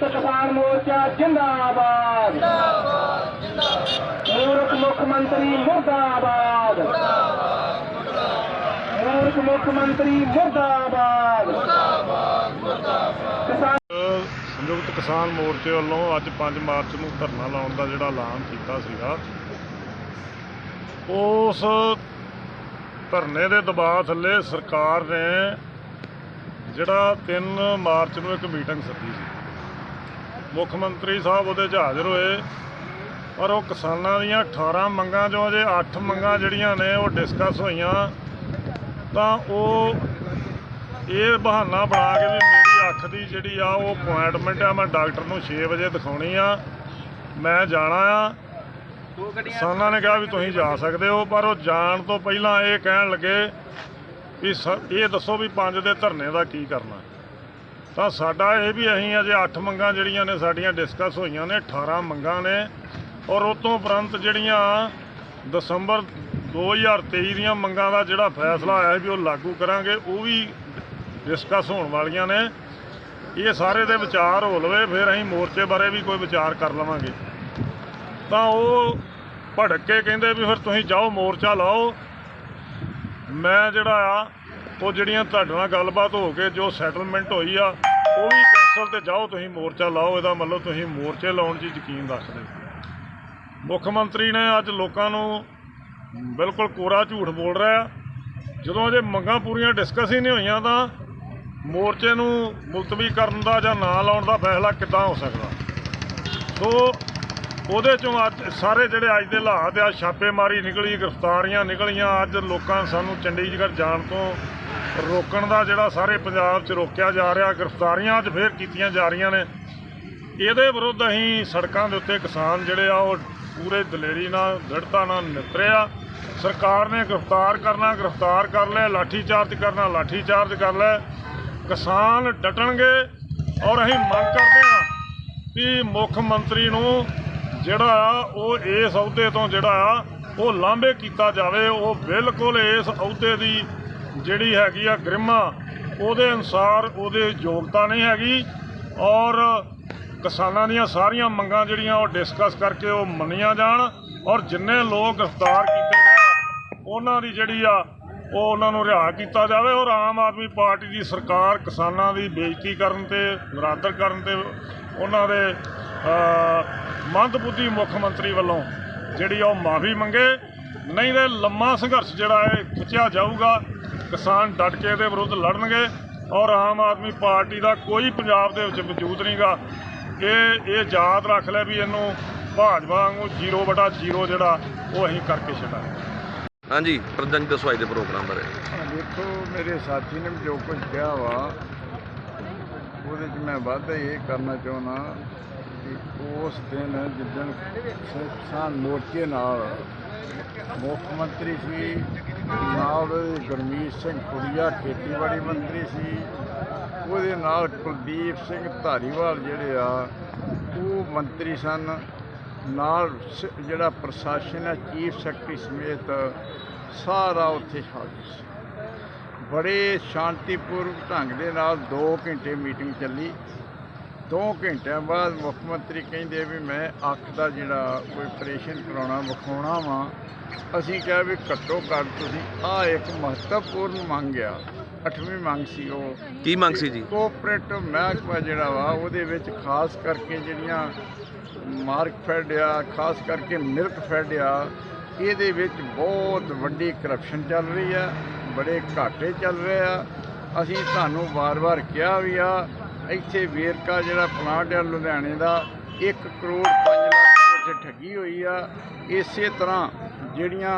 ਸੰਯੁਕਤ ਕਿਸਾਨ ਮੋਰਚਾ ਜਿੰਦਾਬਾਦ। ਮੂਰਖ ਮੁੱਖ ਮੰਤਰੀ ਮੁਰਦਾਬਾਦ। ਮੂਰਖ ਮੁੱਖ ਮੰਤਰੀ ਮੁਰਦਾਬਾਦ। ਸੰਯੁਕਤ ਕਿਸਾਨ ਮੋਰਚੇ ਵੱਲੋਂ ਅੱਜ 5 ਮਾਰਚ ਨੂੰ ਧਰਨਾ ਲਾਉਣ ਦਾ ਜਿਹੜਾ ਐਲਾਨ ਕੀਤਾ ਸੀਗਾ, ਉਸ ਧਰਨੇ ਦੇ ਦਬਾਅ ਥੱਲੇ ਸਰਕਾਰ ਨੇ ਜਿਹੜਾ 3 ਮਾਰਚ ਨੂੰ ਇੱਕ ਮੀਟਿੰਗ ਸੱਦੀ ਸੀ। ਮੁੱਖ ਮੰਤਰੀ ਸਾਹਿਬ ਉਹਦੇ 'ਚ ਹਾਜ਼ਰ ਹੋਏ। ਪਰ ਉਹ ਕਿਸਾਨਾਂ ਦੀਆਂ 18 ਮੰਗਾਂ ਜੋ ਅਜੇ 8 ਮੰਗਾਂ ਜਿਹੜੀਆਂ ਨੇ ਉਹ ਡਿਸਕਸ ਹੋਈਆਂ। ਤਾਂ ਉਹ ਇਹ ਬਹਾਨਾ ਬਣਾ ਕੇ ਵੀ ਮੇਰੀ ਅੱਖ ਦੀ ਜਿਹੜੀ ਆ ਉਹ ਅਪਾਇੰਟਮੈਂਟ ਆ, ਮੈਂ ਡਾਕਟਰ ਨੂੰ 6 ਵਜੇ ਦਿਖਾਉਣੀ ਆ। ਮੈਂ ਜਾਣਾ ਆ। ਕਿਸਾਨਾਂ ਨੇ ਕਿਹਾ ਵੀ ਤੁਸੀਂ ਜਾ ਸਕਦੇ ਹੋ, ਪਰ ਉਹ ਜਾਣ ਤੋਂ ਪਹਿਲਾਂ ਇਹ ਕਹਿਣ ਲੱਗੇ ਵੀ ਸ- ਇਹ ਦੱਸੋ ਵੀ ਪੰਜ ਦੇ ਧਰਨੇ ਦਾ ਕੀ ਕਰਨਾ। ਤਾਂ ਸਾਡਾ ਇਹ ਵੀ ਅਸੀਂ ਅਜੇ 8 ਮੰਗਾਂ ਜਿਹੜੀਆਂ ਨੇ ਸਾਡੀਆਂ ਡਿਸਕਸ ਹੋਈਆਂ ਨੇ 18 ਮੰਗਾਂ ਨੇ। ਔਰ ਉਸ ਤੋਂ ਉਪਰੰਤ ਜਿਹੜੀਆਂ ਦਸੰਬਰ 2023 ਦੀਆਂ ਮੰਗਾਂ ਦਾ ਜਿਹੜਾ ਫੈਸਲਾ ਆਇਆ ਸੀ ਵੀ ਉਹ ਲਾਗੂ ਕਰਾਂਗੇ, ਉਹ ਵੀ ਡਿਸਕਸ ਹੋਣ ਵਾਲੀਆਂ ਨੇ। ਇਹ ਸਾਰੇ ਦੇ ਵਿਚਾਰ ਹੋ ਲਵੇ, ਫਿਰ ਅਸੀਂ ਮੋਰਚੇ ਬਾਰੇ ਵੀ ਕੋਈ ਵਿਚਾਰ ਕਰ ਲਵਾਂਗੇ। ਤਾਂ ਉਹ ਭੜਕ ਕੇ ਕਹਿੰਦੇ ਵੀ ਫਿਰ ਤੁਸੀਂ ਜਾਓ, ਮੋਰਚਾ ਲਾਓ। ਮੈਂ ਜਿਹੜਾ ਆ ਉਹ ਜਿਹੜੀਆਂ ਤੁਹਾਡੇ ਨਾਲ ਗੱਲਬਾਤ ਹੋ ਕੇ ਜੋ ਸੈਟਲਮੈਂਟ ਹੋਈ ਆ, ਉਹ ਵੀ ਕੈਂਸਲ ਤੇ ਜਾਓ, ਤੁਸੀਂ ਮੋਰਚਾ ਲਾਓ, ਇਹਦਾ ਮਤਲਬ ਤੁਸੀਂ ਮੋਰਚੇ ਲਾਉਣ 'ਚ ਯਕੀਨ ਰੱਖਦੇ ਮੁੱਖ ਮੰਤਰੀ ਨੇ ਅੱਜ ਲੋਕਾਂ ਨੂੰ ਬਿਲਕੁਲ ਕੋਰਾ ਝੂਠ ਬੋਲ ਰਿਹਾ ਜਦੋਂ ਅਜੇ ਮੰਗਾਂ ਪੂਰੀਆਂ ਡਿਸਕਸ ਹੀ ਨਹੀਂ ਹੋਈਆਂ ਤਾਂ ਮੋਰਚੇ ਨੂੰ ਮੁਲਤਵੀ ਕਰਨ ਦਾ ਜਾਂ ਨਾ ਲਾਉਣ ਦਾ ਫੈਸਲਾ ਕਿੱਦਾਂ ਹੋ ਸਕਦਾ? ਸੋ ਉਹਦੇ ਚੋਂ ਅੱਜ ਸਾਰੇ ਜਿਹੜੇ ਅੱਜ ਦੇ ਹਾਲਾਤ ਆ, ਛਾਪੇਮਾਰੀ ਨਿਕਲੀ, ਗ੍ਰਿਫਤਾਰੀਆਂ ਨਿਕਲੀਆਂ, ਅੱਜ ਲੋਕਾਂ ਸਾਨੂੰ ਚੰਡੀਗੜ੍ਹ ਜਾਣ ਤੋਂ ਰੋਕਣ ਦਾ ਜਿਹੜਾ ਸਾਰੇ ਪੰਜਾਬ 'ਚ ਰੋਕਿਆ ਜਾ ਰਿਹਾ, ਗ੍ਰਿਫਤਾਰੀਆਂ ਅੱਜ ਫੇਰ ਕੀਤੀਆਂ ਜਾ ਰਹੀਆਂ ਨੇ। ਇਹਦੇ ਵਿਰੁੱਧ ਅਸੀਂ ਸੜਕਾਂ ਦੇ ਉੱਤੇ ਕਿਸਾਨ ਜਿਹੜੇ ਆ, ਉਹ ਪੂਰੇ ਦਲੇਰੀ ਨਾਲ, ਦ੍ਰਿੜਤਾ ਨਾਲ ਨਿਤਰਿਆ ਸਰਕਾਰ ਨੇ ਗ੍ਰਿਫਤਾਰ ਕਰਨਾ, ਗ੍ਰਿਫਤਾਰ ਕਰ ਲੈ ਲਾਠੀ ਚਾਰਜ ਕਰਨਾ, ਲਾਠੀ ਚਾਰਜ ਕਰ ਲੈ ਕਿਸਾਨ ਡਟਣਗੇ ਔਰ ਅਸੀਂ ਮੰਗ ਕਰਦੇ ਹਾਂ ਕਿ ਮੁੱਖ ਮੰਤਰੀ ਨੂੰ ਜਿਹੜਾ ਆ, ਉਹ ਇਸ ਅਹੁਦੇ ਤੋਂ ਜਿਹੜਾ ਆ, ਉਹ ਲਾਂਭੇ ਕੀਤਾ ਜਾਵੇ। ਉਹ ਬਿਲਕੁਲ ਇਸ ਅਹੁਦੇ ਦੀ ਜਿਹੜੀ ਹੈਗੀ ਆ ਗਰਿਮਾ ਉਹਦੇ ਅਨਸਾਰ ਉਹਦੇ ਯੋਗਤਾ ਨਹੀਂ ਹੈਗੀ ਔਰ ਕਿਸਾਨਾਂ ਦੀਆਂ ਸਾਰੀਆਂ ਮੰਗਾਂ ਜਿਹੜੀਆਂ ਉਹ ਡਿਸਕਸ ਕਰਕੇ ਉਹ ਮੰਨੀਆਂ ਜਾਣ ਔਰ ਜਿੰਨੇ ਲੋਕ ਗ੍ਰਿਫਤਾਰ ਕੀਤੇ ਗਏ ਉਹਨਾਂ ਦੀ ਜਿਹੜੀ ਆ ਉਹ ਉਹਨਾਂ ਨੂੰ ਰਿਹਾ ਕੀਤਾ ਜਾਵੇ ਔਰ ਆਮ ਆਦਮੀ ਪਾਰਟੀ ਦੀ ਸਰਕਾਰ ਕਿਸਾਨਾਂ ਦੀ ਬੇਇੱਜ਼ਤੀ ਕਰਨ ਤੇ ਨਿਰਾਦਰ ਕਰਨ ਤੇ ਉਹਨਾਂ ਦੇ ਅ, ਮੰਦਬੁੱਧੀ ਮੁੱਖ ਮੰਤਰੀ ਵੱਲੋਂ ਜਿਹੜੀ ਆ ਉਹ ਮਾਫੀ ਮੰਗੇ। ਨਹੀਂ ਤੇ ਲੰਮਾ ਸੰਘਰਸ਼ ਜਿਹੜਾ ਹੈ ਖਿੱਚਿਆ ਜਾਊਗਾ। ਕਿਸਾਨ ਡਟ ਕੇ ਇਹਦੇ ਵਿਰੁੱਧ ਲੜਨਗੇ ਔਰ ਆਮ ਆਦਮੀ ਪਾਰਟੀ ਦਾ ਕੋਈ ਪੰਜਾਬ ਦੇ ਵਿੱਚ ਵਜੂਦ ਨਹੀਂਗਾ। ਇਹ ਇਹ ਯਾਦ ਰੱਖ ਲੈ ਵੀ ਇਹਨੂੰ ਭਾਜਪਾ ਵਾਂਗੂ 0 ਬਟਾ 0 ਜਿਹੜਾ ਉਹ ਅਸੀਂ ਕਰਕੇ ਛੱਡਾਂਗੇ। ਹਾਂਜੀ ਪ੍ਰਧਾਨ ਜੀ ਦੱਸੋ ਅੱਜ ਦੇ ਪ੍ਰੋਗਰਾਮ ਬਾਰੇ। ਦੇਖੋ ਮੇਰੇ ਸਾਥੀ ਨੇ ਵੀ ਜੋ ਕੁਝ ਕਿਹਾ ਵਾ ਉਹਦੇ 'ਚ ਮੈਂ ਵਾਧਾ ਇਹ ਕਰਨਾ ਚਾਹੁੰਦਾ ਕਿ ਉਸ ਦਿਨ ਜਿੱਦਣ ਕਿਸਾਨ ਮੋਰਚੇ ਨਾਲ ਮੁੱਖ ਮੰਤਰੀ ਸੀ ਨਾਲ ਗੁਰਮੀਤ ਸਿੰਘ ਕੁੜੀਆ, ਖੇਤੀਬਾੜੀ ਮੰਤਰੀ ਸੀ। ਉਹਦੇ ਨਾਲ ਕੁਲਦੀਪ ਸਿੰਘ ਧਾਰੀਵਾਲ ਜਿਹੜੇ ਆ, ਉਹ ਮੰਤਰੀ ਸਨ। ਨਾਲ ਸ- ਜਿਹੜਾ ਪ੍ਰਸ਼ਾਸਨ ਹੈ ਚੀਫ ਸੈਕਟਰੀ ਸਮੇਤ ਸਾਰਾ ਉੱਥੇ ਹਾਜ਼ਰ ਸੀ। ਬੜੇ ਸ਼ਾਂਤੀਪੂਰਵਕ ਢੰਗ ਦੇ ਨਾਲ 2 ਘੰਟੇ ਮੀਟਿੰਗ ਚੱਲੀ। 2 ਘੰਟਿਆਂ ਬਾਅਦ ਮੁੱਖ ਮੰਤਰੀ ਕਹਿੰਦੇ ਵੀ ਮੈਂ ਅੱਖ ਦਾ ਜਿਹੜਾ ਕੋਈ ਆਪਰੇਸ਼ਨ ਕਰਾਉਣਾ ਵਿਖਾਉਣਾ ਵਾ। ਅਸੀਂ ਕਿਹਾ ਵੀ ਘੱਟੋ ਘੱਟ ਤੁਸੀਂ ਆ ਇੱਕ ਮਹੱਤਵਪੂਰਨ ਮੰਗ ਆ ਅੱਠਵੀਂ ਮੰਗ ਸੀ ਉਹ। ਕੀ ਮੰਗ ਸੀ ਜੀ? ਕੋਆਪਰੇਟਿਵ ਮਹਿਕਮਾ ਜਿਹੜਾ ਵਾ ਉਹਦੇ ਵਿੱਚ ਖਾਸ ਕਰਕੇ ਜਿਹੜੀਆਂ ਮਾਰਕ ਫੈਡ ਆ ਖਾਸ ਕਰਕੇ ਮਿਲਕ ਫੈਡ ਆ ਇਹਦੇ ਵਿੱਚ ਬਹੁਤ ਵੱਡੀ ਕਰਪਸ਼ਨ ਚੱਲ ਰਹੀ ਆ ਬੜੇ ਘਾਟੇ ਚੱਲ ਰਹੇ ਆ। ਅਸੀਂ ਤੁਹਾਨੂੰ ਵਾਰ-ਵਾਰ ਕਿਹਾ ਵੀ ਆ ਇੱਥੇ ਵੇਰਕਾ ਜਿਹੜਾ ਪਲਾਂਟ ਆ ਲੁਧਿਆਣੇ ਦਾ 1 ਕਰੋੜ 5 ਲੱਖ ਉੱਥੇ ਠੱਗੀ ਹੋਈ ਆ। ਇਸੇ ਤਰ੍ਹਾਂ ਜਿਹੜੀਆਂ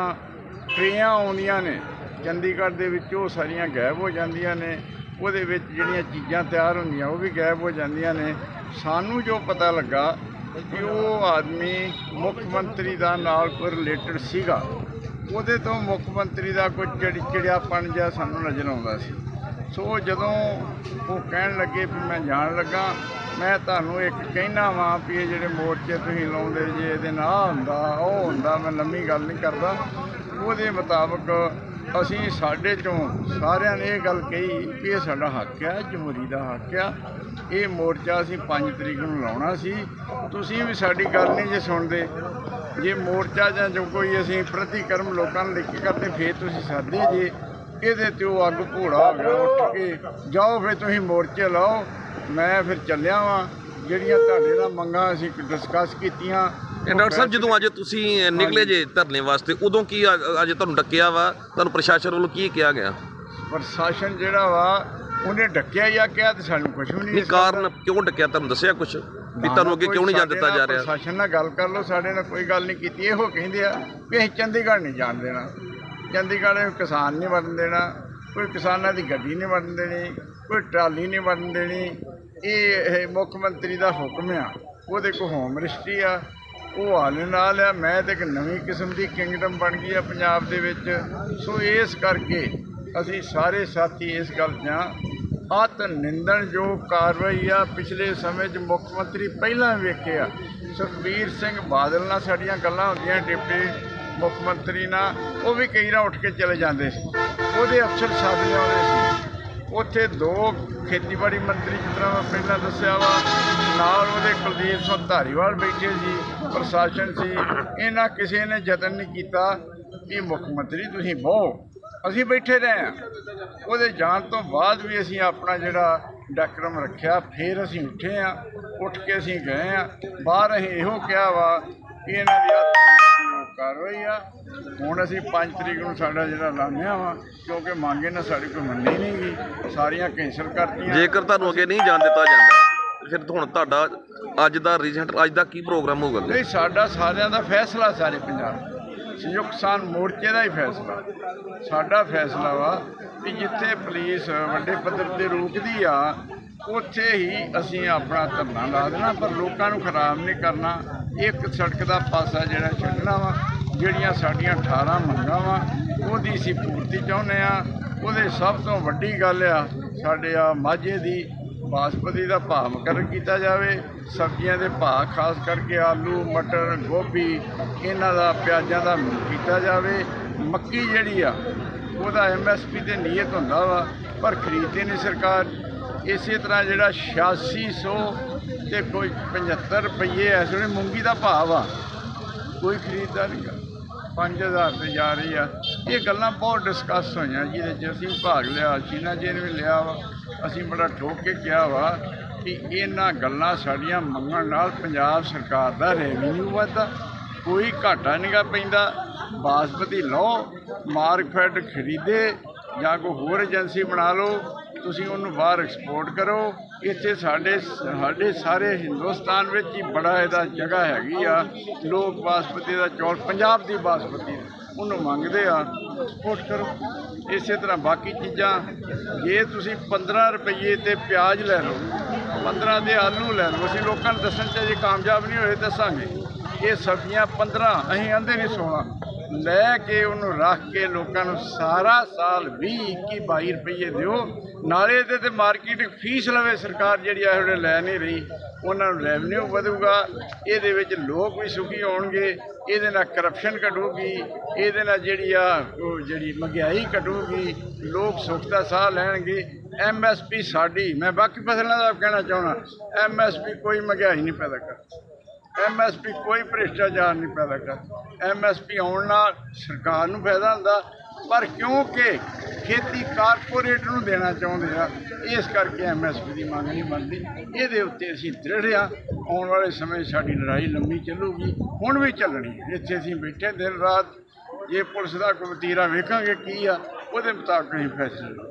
ਟਰੇਆਂ ਆਉਂਦੀਆਂ ਨੇ, ਚੰਡੀਗੜ੍ਹ ਦੇ ਵਿੱਚ ਉਹ ਸਾਰੀਆਂ ਗਾਇਬ ਹੋ ਜਾਂਦੀਆਂ ਨੇ, ਉਹਦੇ ਵਿੱਚ ਜਿਹੜੀਆਂ ਚੀਜ਼ਾਂ ਤਿਆਰ ਹੁੰਦੀਆਂ, ਉਹ ਵੀ ਗਾਇਬ ਹੋ ਜਾਂਦੀਆਂ ਨੇ। ਸਾਨੂੰ ਜੋ ਪਤਾ ਲੱਗਾ ਕਿ ਉਹ ਆਦਮੀ ਮੁੱਖ ਮੰਤਰੀ ਦਾ ਨਾਲ ਕੋਈ ਰਿਲੇਟਡ ਸੀਗਾ, ਉਹਦੇ ਤੋਂ ਮੁੱਖ ਮੰਤਰੀ ਦਾ ਕੋਈ ਚਿੜ ਚਿੜਿਆਪਣ ਜਿਹਾ ਸਾਨੂੰ ਨਜ਼ਰ ਆਉਂਦਾ ਸੀ। ਸੋ ਜਦੋਂ ਉਹ ਕਹਿਣ ਲੱਗੇ ਵੀ ਮੈਂ ਜਾਣ ਲੱਗਾ, ਮੈਂ ਤੁਹਾਨੂੰ ਇੱਕ ਕਹਿਣਾ ਵਾਂ ਵੀ ਇਹ ਜਿਹੜੇ ਮੋਰਚੇ ਤੁਸੀਂ ਲਾਉਂਦੇ ਜੇ, ਇਹਦੇ ਨਾਲ ਆਹ ਹੁੰਦਾ, ਉਹ ਹੁੰਦਾ, ਮੈਂ ਲੰਮੀ ਗੱਲ ਨਹੀਂ ਕਰਦਾ। ਉਹਦੇ ਮੁਤਾਬਕ ਅਸੀਂ ਸਾਡੇ ਚੋਂ ਸਾਰਿਆਂ ਨੇ ਇਹ ਗੱਲ ਕਹੀ ਵੀ ਇਹ ਸਾਡਾ ਹੱਕ ਆ, ਜਮਹੂਰੀ ਦਾ ਹੱਕ ਆ। ਇਹ ਮੋਰਚਾ ਅਸੀਂ 5 ਤਰੀਕ ਨੂੰ ਲਾਉਣਾ ਸੀ। ਤੁਸੀਂ ਵੀ ਸਾਡੀ ਗੱਲ ਨਹੀਂ ਜੇ ਸੁਣਦੇ। ਜੇ ਮੋਰਚਾ ਜਾਂ ਜੋ ਕੋਈ ਅਸੀਂ ਪ੍ਰਤੀਕਰਮ ਲੋਕਾਂ ਨੂੰ ਲਿਖ ਕੇ ਕਰਦੇ, ਫੇਰ ਤੁਸੀਂ ਸਾਦੇ ਜੇ। ਇਹਦੇ ਤੇ ਉਹ ਅੱਗ ਭੋੜਾ ਹੋ ਗਿਆ ਉੱਠ ਕੇ ਜਾਓ ਫਿਰ ਤੁਸੀਂ ਮੋਰਚੇ ਲਾਓ ਮੈਂ ਫਿਰ ਚੱਲਿਆ ਵਾਂ। ਜਿਹੜੀਆਂ ਤੁਹਾਡੇ ਨਾਲ ਮੰਗਾਂ ਅਸੀਂ ਡਿਸਕਸ ਕੀਤੀਆਂ ਇਹ ਡਾਕਟਰ ਸਾਹਿਬ ਜਦੋਂ ਅੱਜ ਤੁਸੀਂ ਨਿਕਲੇ ਜੇ ਧਰਨੇ ਵਾਸਤੇ ਉਦੋਂ ਕੀ ਅੱਜ ਤੁਹਾਨੂੰ ਡੱਕਿਆ ਵਾ? ਤੁਹਾਨੂੰ ਪ੍ਰਸ਼ਾਸਨ ਵੱਲੋਂ ਕੀ ਕਿਹਾ ਗਿਆ? ਪ੍ਰਸ਼ਾਸਨ ਜਿਹੜਾ ਵਾ ਉਹਨੇ ਡੱਕਿਆ ਜਾਂ ਕਿਹਾ ਤੇ ਸਾਨੂੰ ਕੁਝ ਵੀ ਨਹੀਂ ਨਹੀਂ। ਕਾਰਨ ਕਿਉਂ ਡੱਕਿਆ? ਤੁਹਾਨੂੰ ਦੱਸਿਆ ਕੁਝ ਵੀ ਤੁਹਾਨੂੰ ਅੱਗੇ ਕਿਉਂ ਨਹੀਂ ਜਾਣ ਦਿੱਤਾ ਜਾ ਰਿਹਾ? ਪ੍ਰਸ਼ਾਸਨ ਨਾਲ ਗੱਲ ਕਰ ਲਓ ਸਾਡੇ ਨਾਲ ਕੋਈ ਗੱਲ ਨਹੀਂ ਕੀਤੀ। ਇਹੋ ਕਹਿੰਦੇ ਆ ਵੀ ਅਸੀਂ ਚੰਡੀਗੜ੍ਹ ਨਹੀਂ ਜਾਣ ਦੇਣਾ। ਚੰਡੀਗੜ੍ਹ ਵਿੱਚ ਕਿਸਾਨ ਨਹੀਂ ਵੜਨ ਦੇਣਾ, ਕੋਈ ਕਿਸਾਨਾਂ ਦੀ ਗੱਡੀ ਨਹੀਂ ਵੜਨ ਦੇਣੀ, ਕੋਈ ਟਰਾਲੀ ਨਹੀਂ ਵੜਨ ਦੇਣੀ। ਇਹ ਮੁੱਖ ਮੰਤਰੀ ਦਾ ਹੁਕਮ ਆ, ਉਹਦੇ ਕੋ ਹੋਮ ਮਿਨਿਸਟਰੀ ਆ, ਉਹ ਹਾਲੇ ਨਾਲ ਆ। ਮੈਂ ਤੇ ਇੱਕ ਨਵੀਂ ਕਿਸਮ ਦੀ ਕਿੰਗਡਮ ਬਣ ਗਈ ਆ ਪੰਜਾਬ ਦੇ ਵਿੱਚ। ਸੋ ਇਸ ਕਰਕੇ ਅਸੀਂ ਸਾਰੇ ਸਾਥੀ ਇਸ ਗੱਲ 'ਚ ਆ ਆਤ ਨਿੰਦਣ ਜੋ ਕਾਰਵਾਈ ਆ, ਪਿਛਲੇ ਸਮੇਂ 'ਚ ਮੁੱਖ ਮੰਤਰੀ ਪਹਿਲਾਂ ਵੇਖਿਆ। ਸੁਖਬੀਰ ਸਿੰਘ ਬਾਦਲ ਨਾਲ ਸਾਡੀਆਂ ਗੱਲਾਂ ਹੁੰਦੀਆਂ ਡਿਪਟੀ ਮੁੱਖ ਮੰਤਰੀ ਨਾਲ, ਉਹ ਵੀ ਕਈ ਵਾਰ ਉੱਠ ਕੇ ਚਲੇ ਜਾਂਦੇ ਸੀ। ਉਹਦੇ ਅਫਸਰ ਸੱਦ ਲਿਆਉਂਦੇ ਸੀ। ਉੱਥੇ ਦੋ ਖੇਤੀਬਾੜੀ ਮੰਤਰੀ, ਜਿਸ ਤਰ੍ਹਾਂ ਮੈਂ ਪਹਿਲਾਂ ਦੱਸਿਆ ਵਾ, ਨਾਲ ਉਹਦੇ ਕੁਲਦੀਪ ਸਿੰਘ ਧਾਰੀਵਾਲ ਬੈਠੇ ਸੀ, ਪ੍ਰਸ਼ਾਸਨ ਸੀ। ਇਹਨਾਂ ਕਿਸੇ ਨੇ ਯਤਨ ਨਹੀਂ ਕੀਤਾ ਕਿ ਮੁੱਖ ਮੰਤਰੀ ਤੁਸੀਂ ਬਹੁ। ਅਸੀਂ ਬੈਠੇ ਰਹੇ ਹਾਂ। ਉਹਦੇ ਜਾਣ ਤੋਂ ਬਾਅਦ ਵੀ ਅਸੀਂ ਆਪਣਾ ਜਿਹੜਾ ਡੈਕਰਮ ਰੱਖਿਆ, ਫਿਰ ਅਸੀਂ ਉੱਠੇ ਆ ਉੱਠ ਕੇ ਅਸੀਂ ਗਏ ਆ ਬਾਹਰ ਅਸੀਂ ਇਹੋ ਕਿਹਾ ਵਾ ਕਿ ਇਹਨਾਂ ਦੀ ਆਤਮ ਕਾਰਵਾਈ ਆ। ਹੁਣ ਅਸੀਂ 5 ਤਰੀਕ ਨੂੰ ਸਾਡਾ ਜਿਹੜਾ ਲਾਉਂਦੇ ਵਾ ਕਿਉਂਕਿ ਮੰਗੇ ਨਾ ਸਾਡੀ ਕੋਈ ਮੰਨੀ ਨਹੀਂ ਗਈ ਸਾਰੀਆਂ ਕੈਂਸਲ ਕਰਤੀਆਂ। ਜੇਕਰ ਤੁਹਾਨੂੰ ਅੱਗੇ ਨਹੀਂ ਜਾਣ ਦਿੱਤਾ ਜਾਂਦਾ ਫਿਰ ਹੁਣ ਤੁਹਾਡਾ ਅੱਜ ਦਾ ਰੀਜੈਂਟ ਅੱਜ ਦਾ ਕੀ ਪ੍ਰੋਗਰਾਮ ਹੋਊਗਾ? ਨਹੀਂ ਸਾਡਾ ਸਾਰਿਆਂ ਦਾ ਫੈਸਲਾ ਸਾਰੇ ਪੰਜਾਬ ਸੰਯੁਕਤ ਕਿਸਾਨ ਮੋਰਚੇ ਦਾ ਹੀ ਫੈਸਲਾ। ਸਾਡਾ ਫੈਸਲਾ ਵਾ ਕਿ ਜਿੱਥੇ ਪੁਲਿਸ ਵੱਡੇ ਪੱਧਰ ਤੇ ਰੋਕਦੀ ਆ ਉੱਥੇ ਹੀ ਅਸੀਂ ਆਪਣਾ ਧਰਨਾ ਲਾ ਦੇਣਾ ਪਰ ਲੋਕਾਂ ਨੂੰ ਖਰਾਬ ਨਹੀਂ ਕਰਨਾ। ਇੱਕ ਸੜਕ ਦਾ ਪਾਸਾ ਜਿਹੜਾ ਛੱਡਣਾ ਵਾ, ਜਿਹੜੀਆਂ ਸਾਡੀਆਂ 18 ਮੰਗਾਂ ਵਾ, ਉਹਦੀ ਅਸੀਂ ਪੂਰਤੀ ਚਾਹੁੰਦੇ ਆ ਉਹਦੇ ਸਭ ਤੋਂ ਵੱਡੀ ਗੱਲ ਆ, ਸਾਡੇ ਆ ਮਾਝੇ ਦੀ ਬਾਸਪਤੀ ਦਾ ਭਾਅ ਮੁਕਰਰ ਕੀਤਾ ਜਾਵੇ। ਸਬਜ਼ੀਆਂ ਦੇ ਭਾਅ ਖਾਸ ਕਰਕੇ ਆਲੂ, ਮਟਰ, ਗੋਭੀ, ਇਹਨਾਂ ਦਾ ਪਿਆਜ਼ਾਂ ਦਾ ਕੀਤਾ ਜਾਵੇ। ਮੱਕੀ ਜਿਹੜੀ ਆ, ਉਹਦਾ ਐਮਐਸਪੀ ਤੇ ਨੀਅਤ ਹੁੰਦਾ ਵਾ, ਪਰ ਖਰੀਦਦੀ ਨਹੀਂ ਸਰਕਾਰ। ਇਸੇ ਤਰ੍ਹਾਂ ਜਿਹੜਾ 8600 ਤੇ ਕੋਈ 75 ਰੁਪਏ ਇਸ ਵੇਲੇ ਮੂੰਗੀ ਦਾ ਭਾਅ ਵਾ। ਕੋਈ ਖਰੀਦਦਾ ਨਹੀਂ। 5000 ਤੇ ਜਾ ਰਹੀ ਆ। ਇਹ ਗੱਲਾਂ ਬਹੁਤ ਡਿਸਕਸ ਹੋਈਆਂ ਜਿਹਦੇ 'ਚ ਅਸੀਂ ਭਾਗ ਲਿਆ ਸ਼ੀਨਾ ਜੀ ਨੇ ਵੀ ਲਿਆ ਵਾ, ਅਸੀਂ ਬੜਾ ਠੋਕ ਕੇ ਕਿਹਾ ਵਾ ਕਿ ਇਹਨਾਂ ਗੱਲਾਂ ਸਾਡੀਆਂ ਮੰਗਣ ਨਾਲ ਪੰਜਾਬ ਸਰਕਾਰ ਦਾ ਰੈਵਨਿਊ ਵਧਦਾ, ਕੋਈ ਘਾਟਾ ਨਹੀਂਗਾ ਪੈਂਦਾ। ਬਾਸਪਤੀ ਲਓ, ਮਾਰਕਫੈਡ ਖਰੀਦੇ ਜਾਂ ਕੋਈ ਹੋਰ ਏਜੰਸੀ ਬਣਾ ਲਓ, ਤੁਸੀਂ ਉਹਨੂੰ ਬਾਹਰ ਐਕਸਪੋਰਟ ਕਰੋ। ਇੱਥੇ ਸਾਡੇ ਸਾਡੇ ਸਾਰੇ ਹਿੰਦੁਸਤਾਨ ਵਿੱਚ ਹੀ ਬੜਾ ਇਹਦਾ ਜਗ੍ਹਾ ਹੈਗੀ ਆ। ਲੋਕ ਬਾਸਪਤੀ ਦਾ ਚੌਲ, ਪੰਜਾਬ ਦੀ ਬਾਸਪਤੀ ਉਹਨੂੰ ਮੰਗਦੇ ਆ। ਐਕਸਪੋਰਟ ਕਰੋ। ਇਸੇ ਤਰ੍ਹਾਂ ਬਾਕੀ ਚੀਜ਼ਾਂ, ਜੇ ਤੁਸੀਂ 15 ਰੁਪਏ ਤੇ ਪਿਆਜ਼ ਲੈ ਲਓ 15 ਦੇ ਆਲੂ ਲੈ ਲਓ, ਅਸੀਂ ਲੋਕਾਂ ਨੂੰ ਦੱਸਣ ਚ ਜੇ ਕਾਮਯਾਬ ਨਹੀਂ ਹੋਏ, ਦੱਸਾਂਗੇ। ਇਹ ਸਬਜ਼ੀਆਂ 15 ਅਸੀਂ ਆਂਦੇ ਨਹੀਂ 16 ਲੈ ਕੇ ਉਹਨੂੰ ਰੱਖ ਕੇ ਲੋਕਾਂ ਨੂੰ ਸਾਰਾ ਸਾਲ 20 21 22 ਰੁਪਏ ਦਿਓ। ਨਾਲੇ ਇਹਦੇ ਤੇ ਮਾਰਕੀਟ ਫੀਸ ਲਵੇ ਸਰਕਾਰ ਜਿਹੜੀ ਆ ਜਿਹੜੇ ਲੈ ਨਹੀਂ ਰਹੀ। ਉਹਨਾਂ ਨੂੰ ਰੈਵਨਿਊ ਵਧੂਗਾ। ਇਹਦੇ ਵਿੱਚ ਲੋਕ ਵੀ ਸੁਖੀ ਹੋਣਗੇ। ਇਹਦੇ ਨਾਲ ਕਰਪਸ਼ਨ ਘਟੂਗੀ। ਇਹਦੇ ਨਾਲ ਜਿਹੜੀ ਆ, ਉਹ ਜਿਹੜੀ ਮਹਿੰਗਾਈ ਘਟੂਗੀ। ਲੋਕ ਸੁੱਖ ਦਾ ਸਾਹ ਲੈਣਗੇ। ਐਮਐਸਪੀ ਸਾਡੀ, ਮੈਂ ਬਾਕੀ ਫਸਲਾਂ ਦਾ ਕਹਿਣਾ ਚਾਹਣਾ ਐਮਐਸਪੀ ਕੋਈ ਮਹਿੰਗਾਈ ਨਹੀਂ ਪੈਦਾ ਕਰਦੀ। ਐਮਐਸਪੀ ਕੋਈ ਭ੍ਰਿਸ਼ਟਾਚਾਰ ਨਹੀਂ ਪੈਦਾ ਕਰਦਾ ਐਮਐਸਪੀ ਆਉਣ ਨਾਲ ਸਰਕਾਰ ਨੂੰ ਫਾਇਦਾ ਹੁੰਦਾ, ਪਰ ਕਿਉਂਕਿ ਖੇਤੀ ਕਾਰਪੋਰੇਟ ਨੂੰ ਦੇਣਾ ਚਾਹੁੰਦੇ ਆ, ਇਸ ਕਰਕੇ ਐਮਐਸਪੀ ਦੀ ਮੰਗ ਨਹੀਂ ਬਣਦੀ। ਇਹਦੇ ਉੱਤੇ ਅਸੀਂ ਦ੍ਰਿੜ ਆ। ਆਉਣ ਵਾਲੇ ਸਮੇਂ ਸਾਡੀ ਲੜਾਈ ਲੰਮੀ ਚੱਲੂਗੀ। ਹੁਣ ਵੀ ਚੱਲਣੀ ਇੱਥੇ ਅਸੀਂ ਬੈਠੇ ਦਿਨ ਰਾਤ। ਜੇ ਪੁਲਿਸ ਦਾ ਕੋਈ ਵਤੀਰਾ ਵੇਖਾਂਗੇ ਕੀ ਆ, ਉਹਦੇ ਮੁਤਾਬਕ ਅਸੀਂ ਫੈਸਲਾ ਲਵਾਂਗੇ